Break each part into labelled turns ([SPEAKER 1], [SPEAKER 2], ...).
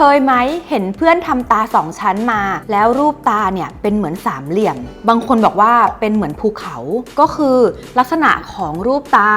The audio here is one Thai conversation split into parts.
[SPEAKER 1] เคยไหมเห็นเพื่อนทำตาสองชั้นมา แล้วรูปตาเนี่ยเป็นเหมือนสามเหลี่ยม บางคนบอกว่าเป็นเหมือนภูเขา ก็คือลักษณะของรูปตา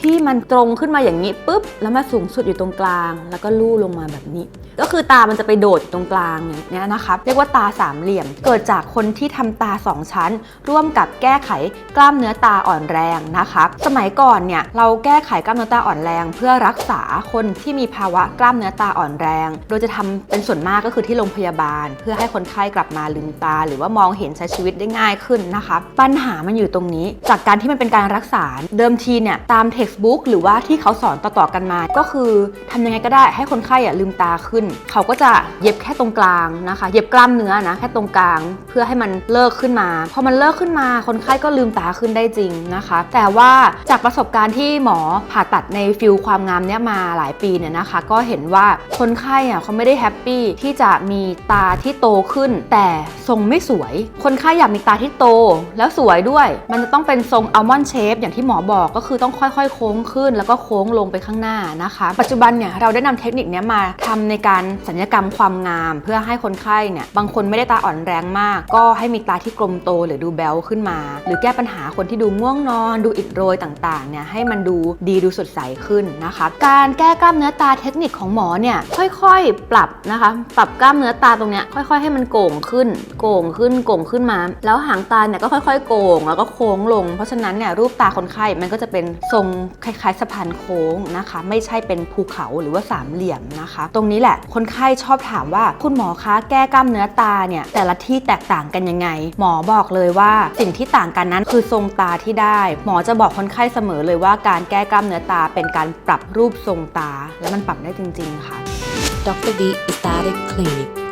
[SPEAKER 1] ที่มันตรงขึ้นมาอย่างนี้ปุ๊บแล้วมาสูงสุดอยู่ตรงกลาง แล้วก็ลู่ลงมาแบบนี้ ก็คือตามันจะไปโดดอยู่ตรงกลางอย่างเนี้ยนะคะเรียกว่าตาสามเหลี่ยม เกิดจากคนที่ทำตาสองชั้น ร่วมกับแก้ไขกล้ามเนื้อตาอ่อนแรงนะคะสมัยก่อนเนี่ยเราแก้ไขกล้ามเนื้อตาอ่อนแรง เพื่อรักษาคนที่มีภาวะกล้ามเนื้อตาอ่อนแรง โดยจะทำเป็นส่วนมากก็คือที่โรงพยาบาล เพื่อให้คนไข้กลับมาลืมตา หรือว่ามองเห็นใช้ชีวิตได้ง่ายขึ้นนะคะปัญหามันอยู่ตรงนี้ จากการที่มันเป็นการรักษาเดิมทีเนี่ยตามเทค textbook หรือว่าที่เขาสอนต่อๆกันมา ก็คือทำยังไงก็ได้ให้คนไข้อะลืมตาขึ้น เขาก็จะเย็บแค่ตรงกลางนะคะ เย็บกล้ามเนื้อนะแค่ตรงกลาง เพื่อให้มันเลิกขึ้นมา พอมันเลิกขึ้นมา คนไข้ก็ลืมตาขึ้นได้จริงนะคะ แต่ว่าจากประสบการณ์ที่หมอผ่าตัดในฟิลความงามเนี้ยมาหลายปีเนี่ยนะคะ ก็เห็นว่าคนไข้อะเขาไม่ได้แฮปปี้ที่จะมีตาที่โตขึ้น แต่ทรงไม่สวย คนไข้อยากมีตาที่โตแล้วสวยด้วย มันจะต้องเป็นทรงอัลมอนด์เชฟอย่างที่หมอบอกก็คือต้องค่อยๆโค้งขึ้นแล้วก็โค้งลงไปข้างหน้านะคะ ปัจจุบันเนี่ยเราได้นำเทคนิคนี้มาทำในการสัญญกรรมความงาม เพื่อให้คนไข้เนี่ยบางคนไม่ได้ตาอ่อนแรงมาก ก็ให้มีตาที่กลมโตหรือดูแบลขึ้นมา หรือแก้ปัญหาคนที่ดูง่วงนอน ดูอิดโรยต่างๆเนี่ยให้มันดูดีดูสดใสขึ้นนะคะ การแก้กล้ามเนื้อตาเทคนิคของหมอเนี่ยค่อยๆ ปรับนะคะ ปรับกล้ามเนื้อตาตรงเนี้ยค่อย ๆ ให้มันโก่งขึ้น โก่งขึ้นโก่งขึ้นมา แล้วหางตาเนี่ยก็ค่อย ๆ โก่งแล้วก็โค้งลง เพราะฉะนั้นเนี่ยรูปตาคนไข้มันก็จะเป็นทรงคล้ายๆสะพานโค้งนะคะ ไม่ใช่เป็นภูเขาหรือว่าสามเหลี่ยมนะคะ ตรงนี้แหละคนไข้ชอบถามว่าคุณหมอคะแก้กล้ามเนื้อตาเนี่ยแต่ละที่แตกต่างกันยังไง หมอบอกเลยว่าสิ่งที่ต่างกันนั้นคือทรงตาที่ได้ หมอจะบอกคนไข้เสมอเลยว่าการแก้กล้ามเนื้อตาเป็นการปรับรูปทรงตา และมันปรับได้จริง ๆ ค่ะ
[SPEAKER 2] Dr. V Aesthetic Clinic